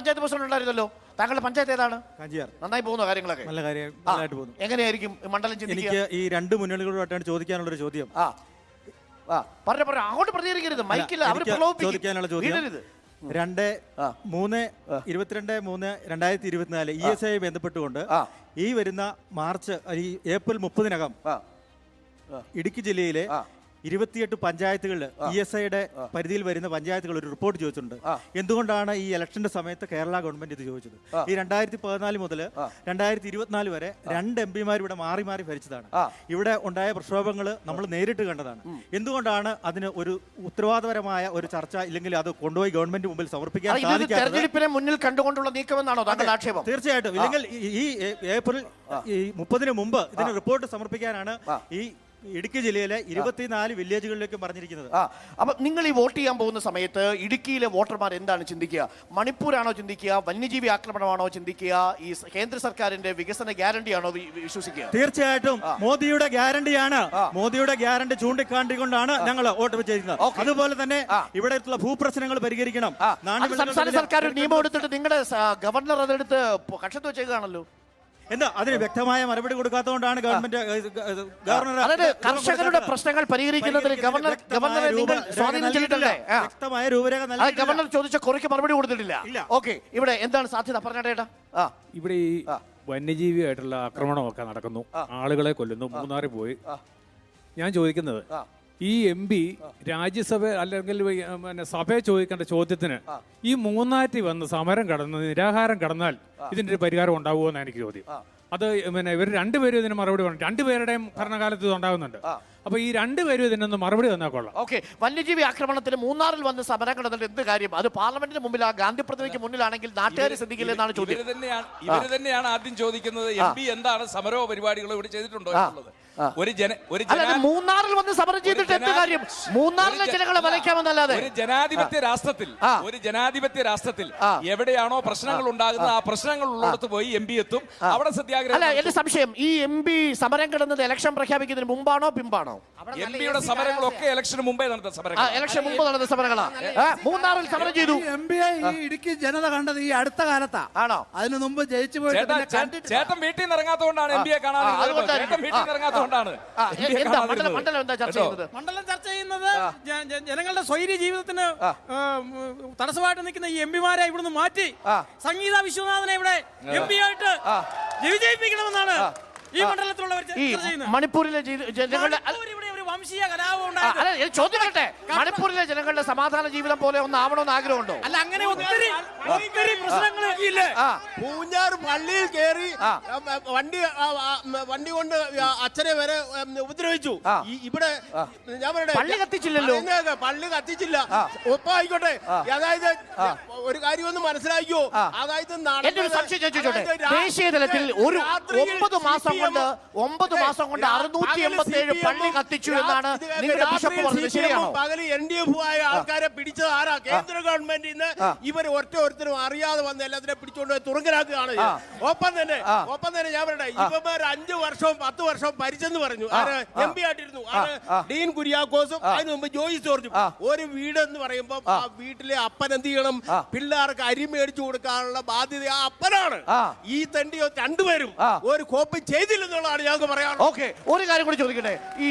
Panchayat president ഉണ്ടായിരുന്നല്ലോ. താങ്കളുടെ പഞ്ചായത്ത് ഏതാണ്? കാഞ്ചിയാർ. നന്നായി പോകുന്ന കാര്യങ്ങളൊക്കെ? നല്ല കാര്യം നന്നായിട്ട് പോകുന്നു. എങ്ങനെയായിരിക്കും ഈ മണ്ഡലം ചിന്തിക്കുക? എനിക്ക് ഈ രണ്ട് മുന്നണികളോടായിട്ടാണ് ചോദിക്കാനുള്ള ഒരു ചോദ്യം. ആ ആ പറഞ്ഞ പറഞ്ഞ. അങ്ങോട്ട് പ്രതികരിക്കരുത്. മൈക്കില്ല അവർ എനിക്ക് ചോദിക്കാനുള്ള ചോദ്യം. രണ്ട്. മൂന്ന് ഇരുപത്തിരണ്ട് മൂന്ന് രണ്ടായിരത്തി ഇരുപത്തിനാല് ഇ എസ് ഐ ബന്ധപ്പെട്ടുകൊണ്ട് ആ. ഈ വരുന്ന മാർച്ച് ഈ ഏപ്രിൽ മുപ്പതിനകം ആ, ഇടുക്കി ജില്ലയിലെ ആ. ഇരുപത്തിയെട്ട് പഞ്ചായത്തുകളിൽ ഇ എസ് ഐയുടെ പരിധിയിൽ വരുന്ന പഞ്ചായത്തുകൾ ഒരു റിപ്പോർട്ട് ചോദിച്ചിട്ടുണ്ട്. എന്തുകൊണ്ടാണ് ഈ ഇലക്ഷന്റെ സമയത്ത് കേരള ഗവൺമെന്റ് ഇത് ചോദിച്ചത്? ഈ രണ്ടായിരത്തി പതിനാല് മുതൽ രണ്ടായിരത്തി ഇരുപത്തിനാല് വരെ രണ്ട് എം പിമാർ ഇവിടെ മാറി മാറി ഭരിച്ചതാണ്. ഇവിടെ ഉണ്ടായ പ്രക്ഷോഭങ്ങൾ നമ്മൾ നേരിട്ട് കണ്ടതാണ്. എന്തുകൊണ്ടാണ് അതിന് ഒരു ഉത്തരവാദപരമായ ഒരു ചർച്ച ഇല്ലെങ്കിൽ അത് കൊണ്ടുപോയി ഗവൺമെന്റ് മുമ്പിൽ സമർപ്പിക്കാൻ തെരഞ്ഞെടുപ്പിനെ മുന്നിൽ കണ്ടുകൊണ്ടുള്ള നീക്കമെന്നാണോ താങ്കളുടെ ആക്ഷേപം? തീർച്ചയായിട്ടും. ഇല്ലെങ്കിൽ ഈ- ഏപ്രിൽ ഈ മുപ്പതിന് മുമ്പ് ഇതിന് റിപ്പോർട്ട് സമർപ്പിക്കാനാണ് ഈ ഇടുക്കി ജില്ലയിലെ ഇരുപത്തിനാല് വില്ലേജുകളിലേക്കും പറഞ്ഞിരിക്കുന്നത്. ആ അപ്പൊ നിങ്ങൾ ഈ വോട്ട് ചെയ്യാൻ പോകുന്ന സമയത്ത് ഇടുക്കിയിലെ വോട്ടർമാർ എന്താണ് ചിന്തിക്കുക? മണിപ്പൂരാണോ ചിന്തിക്കുക? വന്യജീവി ആക്രമണമാണോ ചിന്തിക്കുക? ഈ സ- കേന്ദ്ര സർക്കാരിന്റെ വികസന ഗ്യാരണ്ടിയാണോ വി- വിശ്വസിക്കുക? തീർച്ചയായിട്ടും മോദിയുടെ ഗ്യാരണ്ടിയാണ്. മോദിയുടെ ഗ്യാരണ്ടി ചൂണ്ടിക്കാണ്ടിക്കൊണ്ടാണ് ഞങ്ങൾ വോട്ട് ചെയ്യുന്നത് ഓക്കേ. അതുപോലെ തന്നെ ആ. ഇവിടെയുള്ള ഭൂപ്രശ്നങ്ങൾ പരിഹരിക്കണം. ആ, അത് നാണ്യവിളകളുടെ സംസ്ഥാന സർക്കാർ ഒരു നിയമം എടുത്തിട്ട് നിങ്ങളുടെ സ- ഗവർണർ അതെടുത്ത് പൊ- കക്ഷത്ത് വെച്ചേക്കാണല്ലോ എന്താ? അതിന് വ്യക്തമായ മറുപടി കൊടുക്കാത്തതുകൊണ്ടാണ് ഗവൺമെന്റ് ഗവർണർ അതായത് കർഷകരുടെ പ്രശ്നങ്ങൾ പരിഹരിക്കുന്നതിൽ ഗവർണർ ഗവർണറെ നിങ്ങൾ സ്വാധീനിച്ചിട്ടില്ലേ സ്വാധീനം ചെയ്തിട്ടില്ലേ? വ്യക്തമായ രൂപരേഖ അത് ഗവർണർ ചോദിച്ച കുറയ്ക്ക് മറുപടി കൊടുത്തിട്ടില്ല. ഓക്കെ ഇവിടെ എന്താണ് സാധ്യത? പറഞ്ഞേട്ടാ ആ. ഇവിടെ ഈ. വന്യജീവിയായിട്ടുള്ള ആക്രമണമൊക്കെ നടക്കുന്നു. ആളുകളെ കൊല്ലുന്നു. മൂന്നാറിൽ പോയി. ഞാൻ ചോദിക്കുന്നത്. ഈ എം പി രാജ്യസഭ അല്ലെങ്കിൽ പിന്നെ സഭയെ ചോദിക്കേണ്ട ചോദ്യത്തിന് ഈ മൂന്നാറ്റി വന്ന് സമരം കടന്ന് നിരാഹാരം കടന്നാൽ ഇതിന്റെ ഒരു പരിഹാരം ഉണ്ടാവുമോ എന്നാണ് എനിക്ക് ചോദ്യം. അത് പിന്നെ ഇവർ രണ്ടുപേരും ഇതിന് മറുപടി പറഞ്ഞു രണ്ടുപേരുടെയും ഭരണകാലത്ത് ഇത് ഉണ്ടാകുന്നുണ്ട്. അപ്പൊ ഈ രണ്ടുപേരും ഇതിനൊന്ന് മറുപടി തന്നാൽ കൊള്ളാം. ഓക്കെ. വന്യജീവി ആക്രമണത്തിന് മൂന്നാറിൽ വന്ന് സമരം കടന്നിട്ട് എന്ത് കാര്യം? അത് പാർലമെന്റിന് മുമ്പിൽ ആ ഗാന്ധി പ്രതിമയ്ക്ക് മുന്നിലാണെങ്കിൽ നാട്ടുകാർ ശ്രദ്ധിക്കില്ല എന്നാണ് ചോദ്യം. ഇവർ തന്നെയാണ് ആദ്യം ചോദിക്കുന്നത്. എം പി എന്താണ് സമരോ പരിപാടികളോ ഇവിടെ ചെയ്തിട്ടുണ്ടോ എന്നുള്ളത്? ഒരു ജന ഒരു മൂന്നാറിൽ വന്ന് സമരം ചെയ്തിട്ട് എന്ത് കാര്യം? മൂന്നാറിലെ ജനങ്ങളെ വലയ്ക്കാമെന്നല്ലാതെ. ഒരു ജനാധിപത്യ രാഷ്ട്രത്തിൽ ഒരു ജനാധിപത്യ രാഷ്ട്രത്തിൽ എവിടെയാണോ പ്രശ്നങ്ങൾ ഉണ്ടാകുന്ന ആ പ്രശ്നങ്ങൾ ഉള്ളിടത്ത് പോയി എം പി എത്തും. അവിടെ സത്യാഗ്രഹം അല്ല എന്റെ സംശയം ഈ എം പി സമരം കിടന്നത് ഇലക്ഷൻ പ്രഖ്യാപിക്കുന്നതിന് മുമ്പാണോ പിമ്പാണോ? എം പിയുടെ സമരങ്ങളൊക്കെ ഇലക്ഷന് മുമ്പേ നടന്ന സമരങ്ങൾ ഇലക്ഷൻ മുമ്പ് നടന്ന സമരങ്ങളാ. ആ, മൂന്നാറിൽ സമരം ചെയ്തു. എം പി ഈ ഇടുക്കി ജനത കണ്ടത് ഈ അടുത്ത കാലത്താ. ആണോ? അതിനു മുമ്പ് ജയിച്ചു പോയിട്ട് ചേ- ചേട്ടൻ വീട്ടിൽ നിന്ന് ഇറങ്ങാത്തതുകൊണ്ടാണ് എം പിയെ കാണാൻ അതുകൊണ്ടായിരിക്കും. വീട്ടിൽ നിന്ന് ഇറങ്ങാത്തതുകൊണ്ടാണ് എന്താ മണ്ഡലം ചർച്ച? ചെയ്യുന്നത്? ജനങ്ങളുടെ സ്വൈര്യ ജീവിതത്തിന് തടസ്സമായിട്ട് നിൽക്കുന്ന ഈ എം പിമാരെ ഇവിടുന്ന് മാറ്റി സംഗീത വിശ്വനാഥനെ ഇവിടെ എം പി ആയിട്ട് വിജയിപ്പിക്കണമെന്നാണ് ഈ മണ്ഡലത്തിലുള്ളവർ മണിപ്പൂരിലെ വംശീയ കലാപം ഉണ്ടായത് അല്ല, ഞാൻ ചോദ്യം കേട്ടെ മണിപ്പൂരിലെ ജനങ്ങളുടെ സമാധാന ജീവിതം പോലെ ഒന്ന് ആവണമെന്ന് ആഗ്രഹമുണ്ടോ? അല്ല അങ്ങനെ ഒത്തിരി ഒത്തിരി പ്രശ്നങ്ങൾ പൂഞ്ഞാർ പള്ളിയിൽ കയറി വണ്ടി വണ്ടി കൊണ്ട് അച്ഛനെ വരെ ഉപദ്രവിച്ചു. ഇവിടെ ഞാൻ പറയട്ടെ പള്ളി കത്തിച്ചില്ലല്ലോ. പള്ളി കത്തിച്ചില്ല. ഒപ്പം ആയിക്കോട്ടെ അതായത് ഒരു കാര്യം ഒന്ന് മനസ്സിലാക്കിയോ അതായത് ദേശീയ തലത്തിൽ ഒരു ഒമ്പത് മാസം കൊണ്ട് ഒമ്പത് മാസം കൊണ്ട് അറുന്നൂറ്റി എൺപത്തി ഏഴ് പള്ളി കത്തിച്ചു എന്നാണ് നിങ്ങളുടെ ബിഷപ്പ് പറഞ്ഞത് ശരിയാണോ? പകൽ എൻ ഡി എഫ് ആയ ആൾക്കാരെ പിടിച്ചത് ആരാ? കേന്ദ്ര ഗവൺമെന്റ് ഇന്ന് ഇവർ ഒറ്റ ഒരുത്തരും അറിയാതെ വന്ന് എല്ലാത്തിനെ പിടിച്ചുകൊണ്ട് പോയി തുറങ്കരാക്കുകയാണ് ഒപ്പം തന്നെ ഒപ്പം തന്നെ ഞാൻ പറയട്ടെ ഇവന്മാർ അഞ്ചു വർഷവും പത്ത് വർഷവും ഭരിച്ചെന്ന് പറഞ്ഞു. എം പി ആയിട്ടിരുന്നു. ഡീൻ കുര്യാക്കോസും അതിന് മുമ്പ് ജോയി ജോർജും. ഒരു വീട് എന്ന് പറയുമ്പോൾ ആ വീട്ടിലെ അപ്പൻ എന്ത് ചെയ്യണം? പിള്ളേർക്ക് അരി മേടിച്ചു കൊടുക്കാനുള്ള ബാധ്യത ആ അപ്പനാണ്. ഈ തണ്ടി രണ്ടുപേരും ഒരു കോപ്പി ചെയ്തില്ലെന്നുള്ളതാണ് ഞങ്ങൾക്ക് പറയാനുള്ളത്. ഓക്കെ ഒരു കാര്യം കൂടി ചോദിക്കട്ടെ? ഈ